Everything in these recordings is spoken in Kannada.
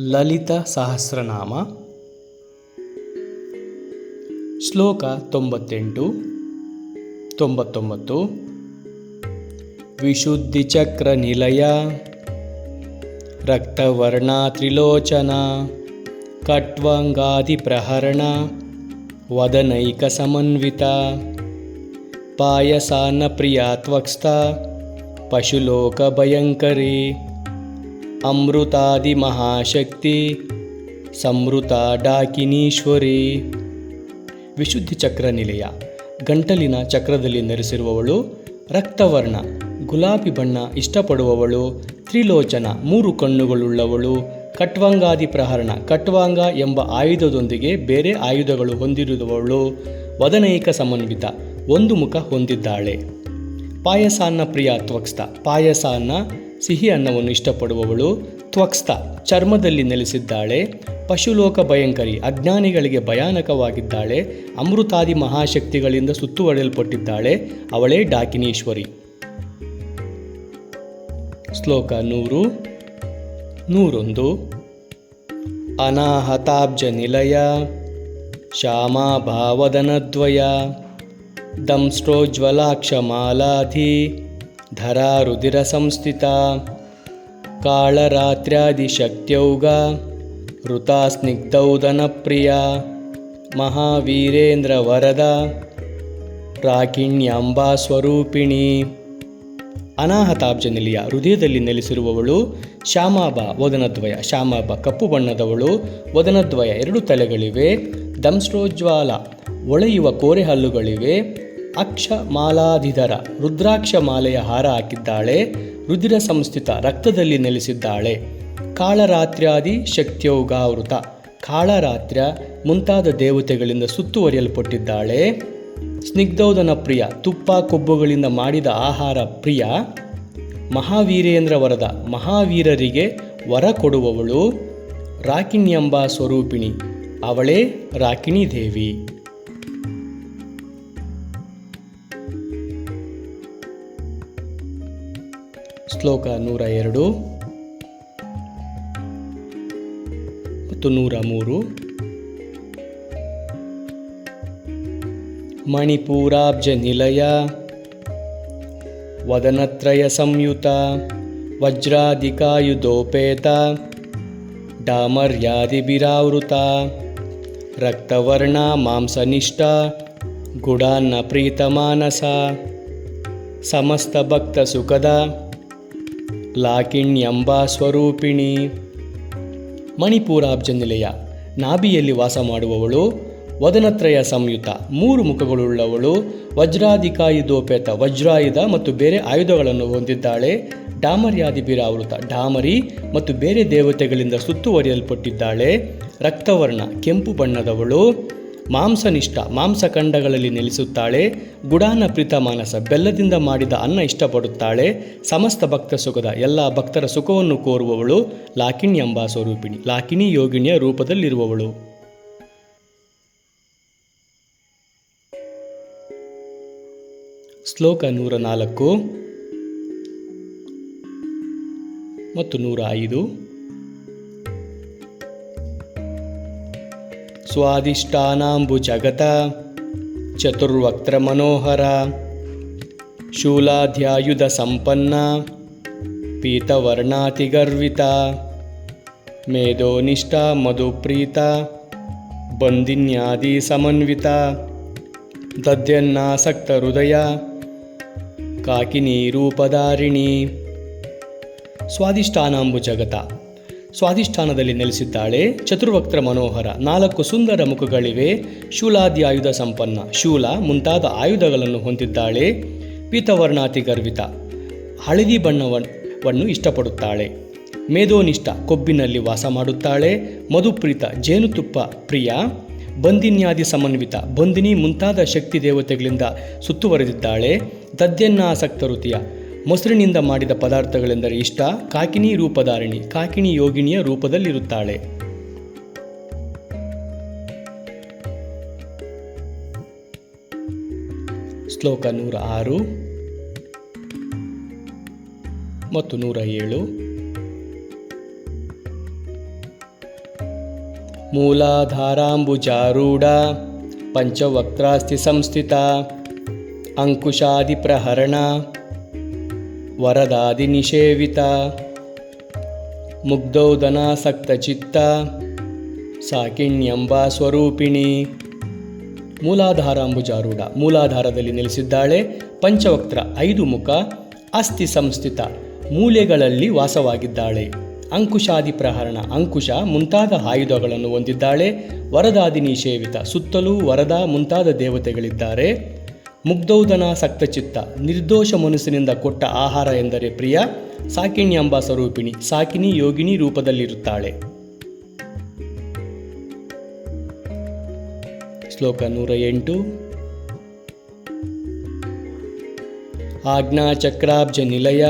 ಲಲಿತ ಸಹಸ್ರನಾಮ. ಶ್ಲೋಕ ತೊಂಬತ್ತೆಂಟು, ತೊಂಬತ್ತೊಂಬತ್ತು. ವಿಶುದ್ಧಿಚಕ್ರ ನಿಲಯ. ರಕ್ತವರ್ಣ ತ್ರಿಲೋಚನ. ಕಟ್ವಾಂಗಾದಿ ಪ್ರಹರಣ. ವದನೈಕ ಸಮನ್ವಿತ. ಪಾಯಸಾನ ಪ್ರಿಯ ತ್ವಕ್ಸ್ಥ ಪಶುಲೋಕ ಭಯಂಕರಿ. ಅಮೃತಾದಿ ಮಹಾಶಕ್ತಿ ಸಂವೃತ ಡಾಕಿನೀಶ್ವರಿ ವಿಶುದ್ಧಿ ಚಕ್ರ ನಿಲಯ ಗಂಟಲಿನ ಚಕ್ರದಲ್ಲಿ ನೆರೆಸಿರುವವಳು, ರಕ್ತವರ್ಣ, ಗುಲಾಬಿ ಬಣ್ಣ ಇಷ್ಟಪಡುವವಳು, ತ್ರಿಲೋಚನ, ಮೂರು ಕಣ್ಣುಗಳುಳ್ಳವಳು, ಕಟ್ವಾಂಗಾದಿ ಪ್ರಹರಣ, ಕಟ್ವಾಂಗ ಎಂಬ ಆಯುಧದೊಂದಿಗೆ ಬೇರೆ ಆಯುಧಗಳು ಹೊಂದಿರುವವಳು, ವದನೈಕ ಸಮನ್ವಿತ, ಒಂದು ಮುಖ ಹೊಂದಿದ್ದಾಳೆ. ಪಾಯಸಾನ್ನ ಪ್ರಿಯ ತ್ವಕ್ಸ್ಥ, ಪಾಯಸಾನ್ನ ಸಿಹಿ ಅನ್ನವನ್ನು ಇಷ್ಟಪಡುವವಳು ತ್ವಕ್ಸ್ತ ಚರ್ಮದಲ್ಲಿ ನೆಲೆಸಿದ್ದಾಳೆ, ಪಶುಲೋಕ ಭಯಂಕರಿ, ಅಜ್ಞಾನಿಗಳಿಗೆ ಭಯಾನಕವಾಗಿದ್ದಾಳೆ, ಅಮೃತಾದಿ ಮಹಾಶಕ್ತಿಗಳಿಂದ ಸುತ್ತುವರೆಯಲ್ಪಟ್ಟಿದ್ದಾಳೆ, ಅವಳೇ ಡಾಕಿನೀಶ್ವರಿ. ಶ್ಲೋಕ ನೂರು. ನೂರೊಂದು. ಅನಾಹತಾಬ್ಜ ನಿಲಯ ಶ್ಯಾಮಾಭಾವದನದ್ವಯ ದಂಸ್ಟ್ರೋಜ್ವಲಾಕ್ಷಮಾಲಾಧಿ ಸ್ನಿಗ್ಧೌದನ ಪ್ರಿಯ ಮಹಾವೀರೇಂದ್ರ ವರದ ರಾಕಿಣ್ಯಾಂಬಾ ಸ್ವರೂಪಿಣಿ ಅನಾಹತಾಬ್ಜ ನಿಲಯ ಹೃದಯದಲ್ಲಿ ನೆಲೆಸಿರುವವಳು ಶ್ಯಾಮಾಬ ವದನದ್ವಯ. ಶ್ಯಾಮಾಬ ಕಪ್ಪು ಬಣ್ಣದವಳು ವದನದ್ವಯ. ಎರಡು ತಲೆಗಳಿವೆ. ದಂಸ್ರೋಜ್ವಾಲ ಒಳೆಯುವ ಕೋರೆ ಹಲ್ಲುಗಳಿವೆ. ಅಕ್ಷ ಮಾಲಾಧಿಧರ ರುದ್ರಾಕ್ಷ ಮಾಲೆಯ ಹಾರ ಹಾಕಿದ್ದಾಳೆ. ರುದಿರ ಸಂಸ್ಥಿತ ರಕ್ತದಲ್ಲಿ ನೆಲೆಸಿದ್ದಾಳೆ. ಕಾಳರಾತ್ರ್ಯಾದಿ ಶಕ್ತಿಯೌಗಾವೃತ. ಕಾಳರಾತ್ರ್ಯ ಮುಂತಾದ ದೇವತೆಗಳಿಂದ ಸುತ್ತುವರಿಯಲ್ಪಟ್ಟಿದ್ದಾಳೆ. ಸ್ನಿಗ್ಧೌದನ ಪ್ರಿಯ, ತುಪ್ಪ ಕೊಬ್ಬುಗಳಿಂದ ಮಾಡಿದ ಆಹಾರ ಪ್ರಿಯ. ಮಹಾವೀರೇಂದ್ರ ವರದ ಮಹಾವೀರರಿಗೆ ವರ ಕೊಡುವವಳು. ರಾಕಿಣಿ ಎಂಬ ಸ್ವರೂಪಿಣಿ. ಅವಳೇ ರಾಕಿಣಿ ದೇವಿ ಶ್ಲೋಕ ನೂರ ಎರಡು ಮತ್ತು ನೂರ ಮೂರು. ಮಣಿಪೂರಾಬ್ಜ ನಿಲಯ, ವದನತ್ರಯ ಸಂಯುತ, ವಜ್ರಾಧಿಕಾಯುಧೋಪೇತ ಡಾಮರ್ಯಾದಿಭಿರಾವೃತ ರಕ್ತವರ್ಣ ಮಾಂಸನಿಷ್ಠ, ಗುಡಾನ್ನ ಪ್ರೀತಮಾನಸ, ಸಮಸ್ತ ಭಕ್ತ ಸುಖದ ಲಾಕಿಣ್ಯಂಬ ಸ್ವರೂಪಿಣಿ. ಮಣಿಪುರ ನಿಲಯ ನಾಭಿಯಲ್ಲಿ ವಾಸ ಮಾಡುವವಳು, ವದನತ್ರಯ ಸಂಯುತ, ಮೂರು ಮುಖಗಳುಳ್ಳವಳು ವಜ್ರಾಧಿಕಾಯುಧೋಪೇತ ವಜ್ರಾಯುಧ ಮತ್ತು ಬೇರೆ ಆಯುಧಗಳನ್ನು ಹೊಂದಿದ್ದಾಳೆ. ಡಾಮರ್ಯಾದಿ ಬೀರಾವೃತ ಡಾಮರಿ ಮತ್ತು ಬೇರೆ ದೇವತೆಗಳಿಂದ ಸುತ್ತುವರಿಯಲ್ಪಟ್ಟಿದ್ದಾಳೆ. ರಕ್ತವರ್ಣ, ಕೆಂಪು ಬಣ್ಣದವಳು. ಮಾಂಸನಿಷ್ಠ ಮಾಂಸಖಂಡಗಳಲ್ಲಿ ನೆಲೆಸುತ್ತಾಳೆ ಗುಡಾನ ಪ್ರೀತ ಮಾನಸ ಬೆಲ್ಲದಿಂದ ಮಾಡಿದ ಅನ್ನ ಇಷ್ಟಪಡುತ್ತಾಳೆ, ಸಮಸ್ತ ಭಕ್ತ ಸುಖದ ಎಲ್ಲ ಭಕ್ತರ ಸುಖವನ್ನು ಕೋರುವವಳು ಲಾಕಿಣಿ ಎಂಬ ಸ್ವರೂಪಿಣಿ, ಲಾಕಿಣಿ ಯೋಗಿಣಿಯ ರೂಪದಲ್ಲಿರುವವಳು. ಶ್ಲೋಕ ನೂರ ನಾಲ್ಕು ಮತ್ತು ನೂರ ಐದು. ಸ್ವಾದಿಷ್ಟಾನಾಂಬು ಜಗತ ಚತುರ್ವಕ್ತ್ರ ಮನೋಹರ ಶೂಲಾಧ್ಯಾಯುಧ ಸಂಪನ್ನ ಪೀತವರ್ಣಾತಿಗರ್ವಿತ ಮೇಧೋನಿಷ್ಠ ಮಧುಪ್ರೀತ ಬಂದಿನ್ಯಾದಿ ಸ್ವಾದಿಷ್ಠಾನದಲ್ಲಿ ನೆಲೆಸಿದ್ದಾಳೆ. ಚತುರ್ವಕ್ತ್ರ ಮನೋಹರ. ನಾಲ್ಕು ಸುಂದರ ಮುಖಗಳಿವೆ. ಶೂಲಾದಿ ಆಯುಧ ಸಂಪನ್ನ. ಶೂಲ ಮುಂತಾದ ಆಯುಧಗಳನ್ನು ಹೊಂದಿದ್ದಾಳೆ. ಪೀತವರ್ಣಾತಿ ಗರ್ವಿತ. ಹಳದಿ ಬಣ್ಣವನ್ನು ಇಷ್ಟಪಡುತ್ತಾಳೆ. ಮೇಧೋನಿಷ್ಠ. ಕೊಬ್ಬಿನಲ್ಲಿ ವಾಸ ಮಾಡುತ್ತಾಳೆ. ಮಧುಪ್ರೀತ. ಜೇನುತುಪ್ಪ ಪ್ರಿಯ. ಬಂದಿನ್ಯಾದಿ ಸಮನ್ವಿತ. ಬಂದಿನಿ ಮುಂತಾದ ಶಕ್ತಿ ದೇವತೆಗಳಿಂದ ಸುತ್ತುವರೆದಿದ್ದಾಳೆ. ದದ್ಯನ್ನಾಸಕ್ತ ವೃತ್ತಿಯ ಮೊಸರಿನಿಂದ ಮಾಡಿದ ಪದಾರ್ಥಗಳೆಂದರೆ ಇಷ್ಟ, ಕಾಕಿನಿ ರೂಪಧಾರಿಣಿ, ಕಾಕಿನಿ ಯೋಗಿನಿಯ ರೂಪದಲ್ಲಿರುತ್ತಾಳೆ. ಶ್ಲೋಕ ನೂರ ಆರು ಮತ್ತು ನೂರ ಏಳು. ಮೂಲಾಧಾರಾಂಬುಜಾರೂಢ ಪಂಚವಕ್ರಾಸ್ತಿ ಸಂಸ್ಥಿತ, ಅಂಕುಶಾದಿಪ್ರಹರಣ ವರದಾದಿ ನಿಷೇವಿತ. ಮುಗ್ಧೌದನಾಸಕ್ತಚಿತ್ತ ಸಾಕಿಣ್ಯಂಬ ಸ್ವರೂಪಿಣಿ. ಮೂಲಾಧಾರಾಂಬುಜಾರೂಢ. ಮೂಲಾಧಾರದಲ್ಲಿ ನೆಲೆಸಿದ್ದಾಳೆ ಪಂಚವಕ್ತ್ರ ಐದು ಮುಖ ಅಸ್ಥಿ ಸಂಸ್ಥಿತ. ಮೂಲೆಗಳಲ್ಲಿ ವಾಸವಾಗಿದ್ದಾಳೆ. ಅಂಕುಶಾದಿ ಪ್ರಹರಣ. ಅಂಕುಶ ಮುಂತಾದ ಆಯುಧಗಳನ್ನು ಹೊಂದಿದ್ದಾಳೆ. ವರದಾದಿನಿ ಸೇವಿತ ಸುತ್ತಲೂ ವರದ ಮುಂತಾದ ದೇವತೆಗಳಿದ್ದಾರೆ. ಮುಗ್ಧೌದನ ಸಕ್ತಚಿತ್ತ, ನಿರ್ದೋಷ ಮನಸ್ಸಿನಿಂದ ಕೊಟ್ಟ ಆಹಾರ ಎಂದರೆ ಪ್ರಿಯ, ಸಾಕಿಣಿ ಎಂಬ ಸ್ವರೂಪಿಣಿ ಸಾಕಿನಿ ಯೋಗಿನಿ ರೂಪದಲ್ಲಿರುತ್ತಾಳೆ. ಶ್ಲೋಕ ನೂರ ಎಂಟು. ಆಜ್ಞಾಚಕ್ರಾಬ್ಜ ನಿಲಯ.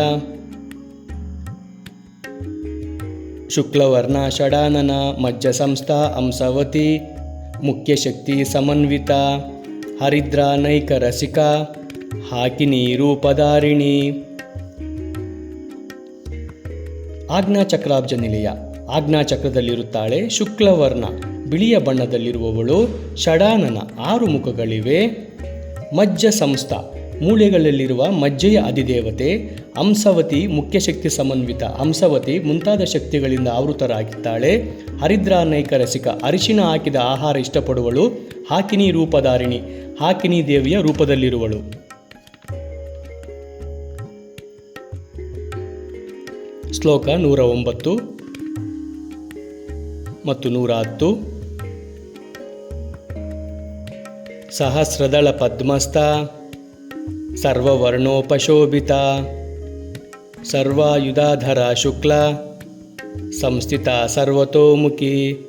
ಶುಕ್ಲವರ್ಣ ಷಡಾನನ ಮಜ್ಜ ಸಂಸ್ಥಾ ಅಂಸವತಿ ಮುಖ್ಯಶಕ್ತಿ ಸಮನ್ವಿತ. ಹರಿದ್ರ ನೈಕ ರಸಿಕ ಹಾಕಿನಿ ರೂಪಧಾರಿಣಿ ಆಜ್ಞಾಚಕ್ರಾಬ್ಜ ನಿಲಯ. ಆಜ್ಞಾಚಕ್ರದಲ್ಲಿರುತ್ತಾಳೆ ಶುಕ್ಲವರ್ಣ. ಬಿಳಿಯ ಬಣ್ಣದಲ್ಲಿರುವವಳು ಷಡಾನನ. ಆರು ಮುಖಗಳಿವೆ. ಮಜ್ಜ ಸಂಸ್ಥ. ಮೂಳೆಗಳಲ್ಲಿರುವ ಮಜ್ಜೆಯ ಅಧಿದೇವತೆ ಅಂಸವತಿ ಮುಖ್ಯಶಕ್ತಿ ಸಮನ್ವಿತ ಅಂಸವತಿ ಮುಂತಾದ ಶಕ್ತಿಗಳಿಂದ ಆವೃತರಾಗಿದ್ದಾಳೆ. ಹರಿದ್ರಾನೈಕ ರಸಿಕ, ಅರಿಶಿನ ಹಾಕಿದ ಆಹಾರ ಇಷ್ಟಪಡುವಳು, ಹಾಕಿನಿ ರೂಪಧಾರಿಣಿ, ಹಾಕಿನಿ ದೇವಿಯ ರೂಪದಲ್ಲಿರುವಳು. ಶ್ಲೋಕ ನೂರ ಒಂಬತ್ತು ಮತ್ತು ನೂರ ಹತ್ತು ಸಹಸ್ರದಳ ಪದ್ಮಸ್ಥ. ಸರ್ವವರ್ಣೋಪಶೋಭಿತ, ಸರ್ವಾಯುಧಾಧರ ಶುಕ್ಲ, ಸಂಸ್ಥಿತ ಸರ್ವತೋಮುಖಿ,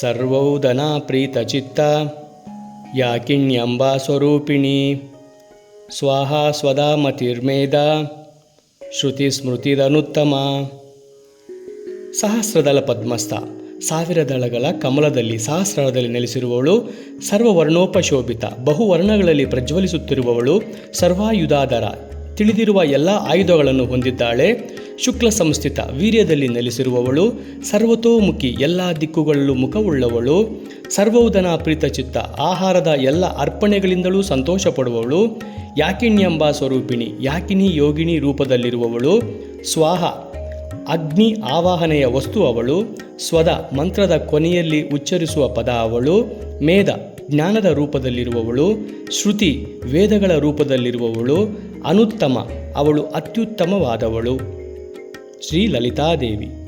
ಸರ್ವೌದನಾ ಪ್ರೀತಚಿತ್ತ, ಯಾಕಿಣ್ಯಂಬಾ ಸ್ವರೂಪಿಣಿ, ಸ್ವಾಹ ಸ್ವದಾ ಮತಿರ್ಮೇಧ ಶ್ರುತಿ ಸ್ಮೃತಿರನುತ್ತಮ ಸಹಸ್ರದಳ ಪದ್ಮಸ್ಥ. ಸಾವಿರ ದಳಗಳ ಕಮಲದಲ್ಲಿ ಸಹಸ್ರದಲ್ಲಿ ನೆಲೆಸಿರುವವಳು, ಸರ್ವವರ್ಣೋಪಶೋಭಿತ, ಬಹುವರ್ಣಗಳಲ್ಲಿ ಪ್ರಜ್ವಲಿಸುತ್ತಿರುವವಳು, ಸರ್ವಾಯುಧಾಧರ, ತಿಳಿದಿರುವ ಎಲ್ಲ ಆಯುಧಗಳನ್ನು ಹೊಂದಿದ್ದಾಳೆ. ಶುಕ್ಲ ಸಂಸ್ಥಿತ ವೀರ್ಯದಲ್ಲಿ ನೆಲೆಸಿರುವವಳು, ಸರ್ವತೋಮುಖಿ ಎಲ್ಲ ದಿಕ್ಕುಗಳಲ್ಲೂ ಮುಖವುಳ್ಳವಳು. ಸರ್ವೌದನ ಪ್ರೀತಚಿತ್ತ ಆಹಾರದ ಎಲ್ಲ ಅರ್ಪಣೆಗಳಿಂದಲೂ ಸಂತೋಷ ಪಡುವವಳು ಯಾಕಿಣ್ಯಂಬ ಸ್ವರೂಪಿಣಿ, ಯಾಕಿನಿ ಯೋಗಿಣಿ ರೂಪದಲ್ಲಿರುವವಳು. ಸ್ವಾಹ ಅಗ್ನಿ ಆವಾಹನೆಯ ವಸ್ತು ಅವಳು, ಸ್ವದ ಮಂತ್ರದ ಕೊನೆಯಲ್ಲಿ ಉಚ್ಚರಿಸುವ ಪದ ಅವಳು ಮೇಧ ಜ್ಞಾನದ ರೂಪದಲ್ಲಿರುವವಳು, ಶ್ರುತಿ ವೇದಗಳ ರೂಪದಲ್ಲಿರುವವಳು, ಅನುತ್ತಮ ಅವಳು ಅತ್ಯುತ್ತಮವಾದವಳು. ಶ್ರೀ ಲಲಿತಾದೇವಿ